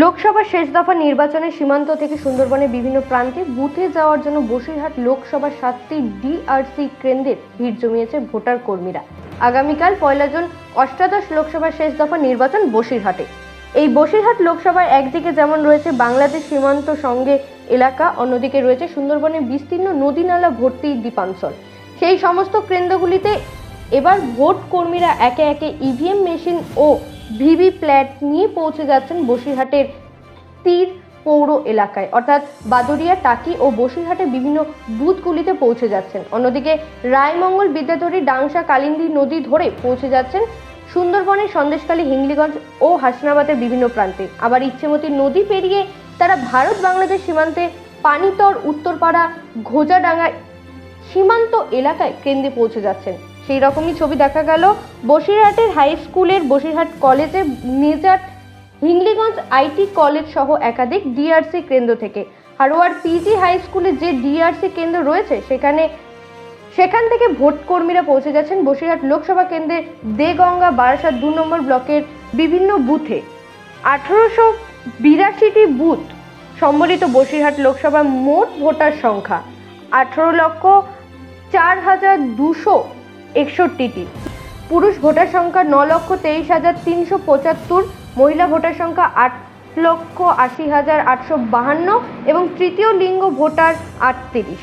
লোকসভার শেষ দফা নির্বাচনে সীমান্ত থেকে সুন্দরবনের বিভিন্ন প্রান্তে বুথে যাওয়ার জন্য বসিরহাট লোকসভার সাতটি ডিআরসি কেন্দ্রের ভিড় জমিয়েছে ভোটার কর্মীরা। আগামীকাল পয়লা জুন অষ্টাদশ লোকসভার শেষ দফা নির্বাচন বসিরহাটে। এই বসিরহাট লোকসভার একদিকে যেমন রয়েছে বাংলাদেশ সীমান্ত সঙ্গে এলাকা, অন্যদিকে রয়েছে সুন্দরবনের বিস্তীর্ণ নদী নালা ভর্তি দ্বীপাঞ্চল সেই সমস্ত কেন্দ্রগুলিতে এবার ভোট কর্মীরা একে একে ইভিএম মেশিন ও ভিভি প্ল্যাট নিয়ে পৌঁছে যাচ্ছেন বসিরহাটের তীর পৌর এলাকায়। অর্থাৎ বাদুরিয়া টাকি ও বসিরহাটে বিভিন্ন বুথগুলিতে পৌঁছে যাচ্ছেন। অন্যদিকে রায়মঙ্গল বিদ্যাধরী ডাংসা কালিন্দী নদী ধরে পৌঁছে যাচ্ছেন সুন্দরবনের সন্দেশকালী হিংলিগঞ্জ ও হাসনাবাদের বিভিন্ন প্রান্তে। আবার ইচ্ছেমতি নদী পেরিয়ে তারা ভারত বাংলাদেশ সীমান্তে পানিতর, উত্তরপাড়া, ঘোজাডাঙ্গা সীমান্ত এলাকায় কেন্দ্রে পৌঁছে যাচ্ছেন। সেই রকমই ছবি দেখা গেল। বসিরহাটের হাই স্কুলের বসিরহাট কলেজে মেজাট হিংলিগঞ্জ আইটি কলেজ সহ একাধিক ডিআরসি কেন্দ্র থেকে। হারোয়ার পিজি হাই স্কুলে যে ডিআরসি কেন্দ্র রয়েছে, সেখানে সেখান থেকে ভোট কর্মীরা পৌঁছে যাচ্ছেন বসিরহাট লোকসভা কেন্দ্রে দেগঙ্গা বারাসাত দু নম্বর ব্লকের বিভিন্ন বুথে। আঠারোশো বিরাশিটি বুথ সম্বলিত বসিরহাট লোকসভা মোট ভোটার সংখ্যা। আঠারো লক্ষ চার হাজার দুশো একষট্টিটি। পুরুষ ভোটার সংখ্যা ন লক্ষ তেইশ হাজার তিনশো পঁচাত্তর, মহিলা ভোটার সংখ্যা আট লক্ষ আশি হাজার আটশো বাহান্ন এবং তৃতীয় লিঙ্গ ভোটার আটত্রিশ।